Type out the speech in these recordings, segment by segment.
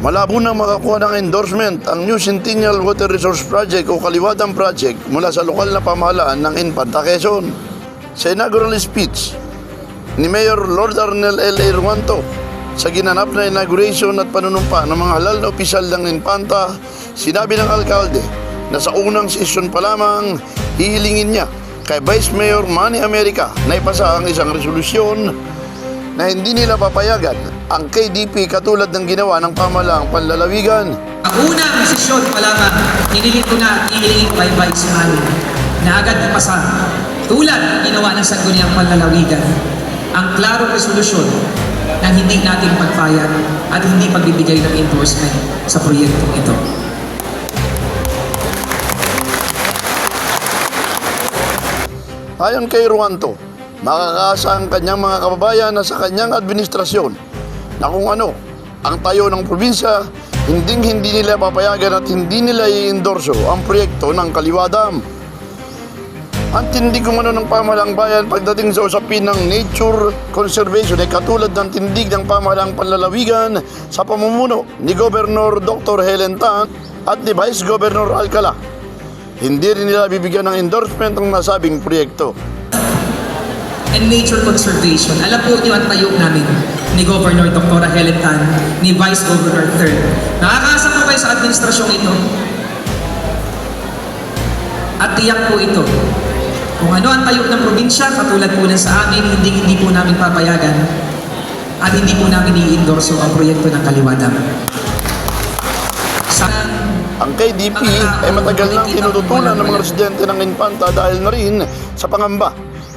Malabo nang makakuha ng endorsement ang New Centennial Water Resource Project o Kaliwatan Project mula sa lokal na pamahalaan ng Infanta Quezon. Sa inaugural speech ni Mayor Lord Arnel L. Irwanto sa ginanap na inauguration at panunumpa ng mga halal na opisyal ng Infanta, sinabi ng alkalde na sa unang sesyon pa lamang hihilingin niya kay Vice Mayor Manny America na ipasa ang isang resolusyon na hindi nila papayagan ang KDP katulad ng ginawa ng pamalaang panlalawigan. Ang unang sesyon pa lamang, hiniling ko na hiniling ko kay Vice Manny na agad ipasa tulad ginawa ng sangguniang panlalawigan ang klarong resolusyon na hindi natin pagpayag at hindi pagbibigay ng endorsement sa proyektong ito. Ayon kay Ruanto, makakaasa ang kanyang mga kababayan na sa kanyang administrasyon na kung ano ang tayo ng probinsya, hindi hindi nila papayagan at hindi nila i-endorso ang proyekto ng Kaliwadam. Ang tindig kumano ng pamahalang bayan pagdating sa usapin ng nature conservation ay katulad ng tindig ng pamahalang panlalawigan sa pamumuno ni Governor Dr. Helen Tan at ni Vice Governor Alcala. Hindi rin nila bibigyan ng endorsement ng nasabing proyekto. And nature conservation. Alam po niyo ang tayo namin ni Governor Dr. Helen Tan, ni Vice Governor Third. Nakakaasa po kayo sa administrasyong ito. At tiyak po ito. Kung ano ang tayo ng probinsya, katulad po ng sa amin, hindi hindi po namin papayagan at hindi po namin i-endorso ang proyekto ng Kaliwadam. Sa Ang KDP ay matagal nang tinututunan ng mga residente ng Infanta dahil na rin sa pangamba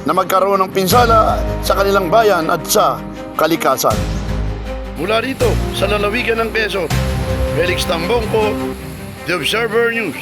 na magkaroon ng pinsala sa kanilang bayan at sa kalikasan. Mula rito sa lalawigan ng Quezon, Felix Tambong po, The Observer News.